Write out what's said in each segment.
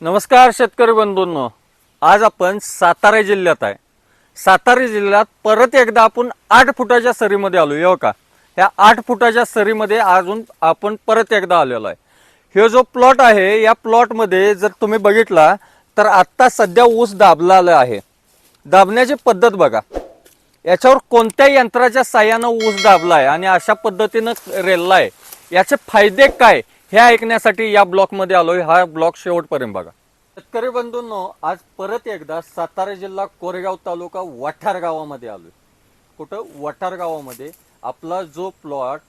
नमस्कार शेतकरी बंधूंनो. आज आपण सातारा जिल्ह्यात आहे. सातारा जिल्ह्यात परत एकदा आपण आठ फुटाच्या सरीमध्ये आलो हो का? ह्या आठ फुटाच्या सरीमध्ये अजून आपण परत एकदा आलेलो आहे. हे जो प्लॉट आहे या प्लॉटमध्ये जर तुम्ही बघितला तर आत्ता सध्या ऊस दाबलेला आहे. दाबण्याची पद्धत बघा. याच्यावर कोणत्या यंत्राच्या साह्यानं ऊस दाबला आहे आणि अशा पद्धतीनं रेलला आहे याचे फायदे काय? हे ऐकण्यासाठी या ब्लॉकमध्ये आलोय. हा ब्लॉक शेवटपर्यंत बघा. शेतकरी बंधूंनो आज परत एकदा सातारा जिल्हा कोरेगाव तालुका वठार गावामध्ये आलोय. कुठं? वठार गावामध्ये. आपला जो प्लॉट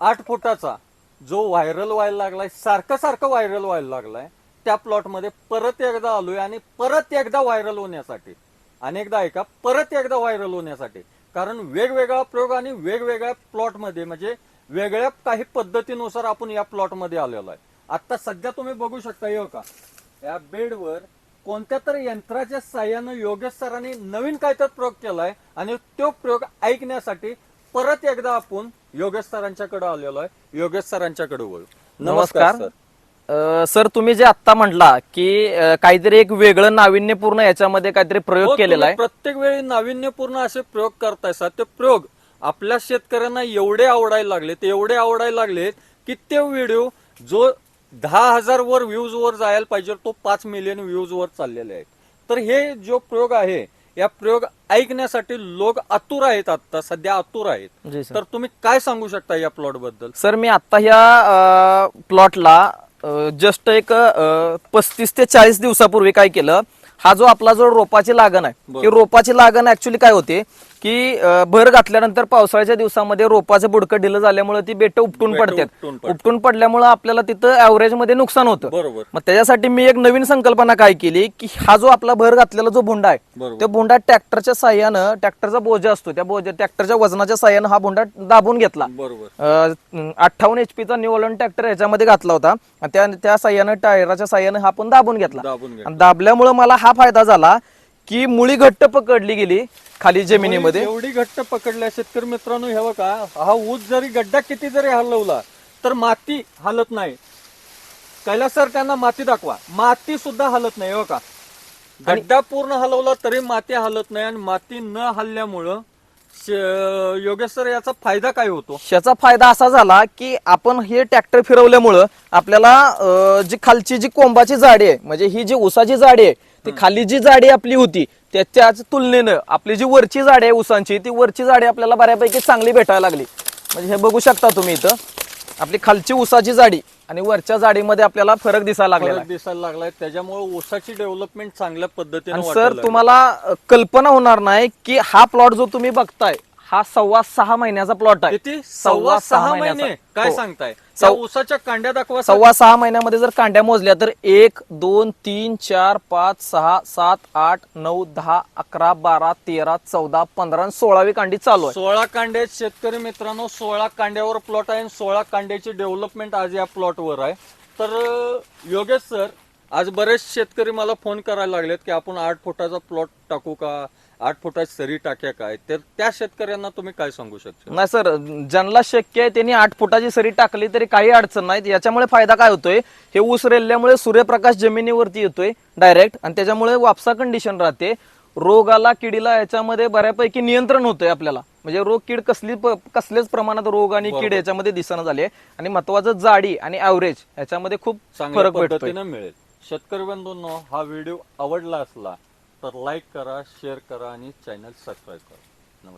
आठ फुटाचा जो व्हायरल व्हायला लागलाय सारखं सारखं व्हायरल व्हायला लागलाय त्या प्लॉटमध्ये परत एकदा आलोय आणि परत एकदा व्हायरल होण्यासाठी अनेकदा ऐका परत एकदा व्हायरल होण्यासाठी कारण वेगवेगळा प्रयोग आणि वेगवेगळ्या प्लॉटमध्ये म्हणजे वेगळ्या काही पद्धतीनुसार आपण या प्लॉटमध्ये आलेलो आहे. आता सध्या तुम्ही बघू शकता हे का या बेडवर कोणत्या तरी यंत्राच्या साह्यानं योगेश सरांनी नवीन काय तर प्रयोग केलाय आणि तो प्रयोग ऐकण्यासाठी परत एकदा आपण योगेश सरांच्याकडे आलेलो आहे. योगेश सरांच्याकडे वळू. नमस्कार सर सर तुम्ही जे आता म्हटला की अ, काहीतरी एक वेगळं नाविन्यपूर्ण याच्यामध्ये काहीतरी प्रयोग हो, केलेला तुम्ही आहे. प्रत्येक वेळी नाविन्यपूर्ण असे प्रयोग करताय सा ते प्रयोग आपल्या शेतकऱ्यांना एवढे आवडायला लागलेत एवढे आवडायला लागलेत की ते व्हिडिओ जो दहा हजार वर व्ह्यूज वर जायला पाहिजे तो पाच मिलियन व्ह्यूज वर चाललेले आहेत. तर हे जो प्रयोग आहे या प्रयोग ऐकण्यासाठी लोक आतुर आहेत आता सध्या आतुर आहेत. जी सर. तर तुम्ही काय सांगू शकता या प्लॉटबद्दल? सर मी आता ह्या प्लॉटला जस्ट एक पस्तीस ते चाळीस दिवसापूर्वी काय केलं हा जो आपला जो रोपाची लागण आहे. की रोपाची लागण ऍक्च्युली काय होते की भर घातल्यानंतर पावसाळ्याच्या दिवसामध्ये रोपाचं बुडकं ढिलं झाल्यामुळे ती बेट उपटून पडतात. उपटून पडल्यामुळे आपल्याला तिथं ऍव्हरेजमध्ये नुकसान होतं. बरोबर. मग त्याच्यासाठी मी एक नवीन संकल्पना काय केली की हा जो आपला भर घातलेला जो भुंडा आहे. त्या भुंडा ट्रॅक्टरच्या साह्यानं ट्रॅक्टरचा बोजा असतो त्या बोजा ट्रॅक्टरच्या वजनाच्या साह्यानं हा भुंडा दाबून घेतला. बरोबर. अठ्ठावन्न एचपीचा न्यूअलन ट्रॅक्टर याच्यामध्ये घातला होता. त्या त्या साह्यानं टायराच्या साह्यानं हा पण दाबून घेतला. दाबल्यामुळे मला हा फायदा झाला की मुळी घट्ट पकडली गेली खाली जमिनीमध्ये. एवढी घट्ट पकडल्या शेतकरी मित्रांनो हे का हा ऊस जरी गड्डा किती जरी हलवला तर माती हलत नाही. कैलास सर त्यांना माती दाखवा. माती सुद्धा हलत नाही हो का गड्डा पूर्ण हलवला तरी माती हलत नाही आणि माती न हलल्यामुळं योगेश सर याचा फायदा काय होतो? याचा फायदा असा झाला की आपण हे ट्रॅक्टर फिरवल्यामुळं आपल्याला जी खालची जी कोंबाची जाडी आहे म्हणजे ही जी उसाची जाडी आहे ती खाली जी जाडी आपली होती त्याच्याच तुलनेनं आपली जी वरची जाडी आहे उसांची ती वरची जाडी आपल्याला बऱ्यापैकी चांगली भेटायला लागली म्हणजे हे बघू शकता तुम्ही इथं आपली खालची उसाची जाडी आणि वरच्या जाडीमध्ये आपल्याला फरक दिसायला फरक आहे. दिसायला लागलाय त्याच्यामुळे ऊसाची डेव्हलपमेंट चांगल्या पद्धतीने वाटायला सर लागली. तुम्हाला अं, कल्पना होणार नाही की हा प्लॉट जो तुम्ही बघताय हा सव्वा सहा महिन्याचा प्लॉट आहे. किती? सव्वा सहा महिने महिन्याचा. काय हो. सांगताय? त्या ऊसाच्या कांड्या दाखवा सर. सव्वा सहा महिन्यामध्ये जर कांड्या मोजल्या तर एक दोन तीन चार पाच सहा सात आठ नऊ दहा अकरा बारा तेरा चौदा पंधरा आणि सोळावी कांडी चालू आहे. सोळा कांडे आहेत शेतकरी मित्रांनो सोळा कांड्यावर प्लॉट आहे आणि सोळा कांड्याची डेव्हलपमेंट आज या प्लॉटवर आहे. तर अं, योगेश सर आज बरेच शेतकरी मला फोन करायला लागलेत की आपण आठ फुटाचा प्लॉट टाकू का? आठ फुटाची सरी टाक्या काय? तर त्या शेतकऱ्यांना तुम्ही काय सांगू शकता? नाही सर ज्यांना शक्य आहे त्यांनी आठ फुटाची सरी टाकली तरी काही अडचण नाही. याच्यामुळे फायदा काय होतोय? हे ऊस रेलल्यामुळे सूर्यप्रकाश जमिनीवरती येतोय डायरेक्ट आणि त्याच्यामुळे वापसा कंडिशन राहते. रोगाला किडीला याच्यामध्ये बऱ्यापैकी नियंत्रण होतंय आपल्याला. म्हणजे रोग कीड कसली कसल्याच प्रमाणात रोग आणि कीड. याच्यामध्ये दिसणं झाले आणि महत्वाचं जाडी आणि ऍव्हरेज याच्यामध्ये खूप फरक पद्धतीनं मिळेल. शेतकरी बंधूंनो हा व्हिडिओ आवडला असला तर लाईक करा शेअर करा आणि चॅनल सबस्क्राईब करा.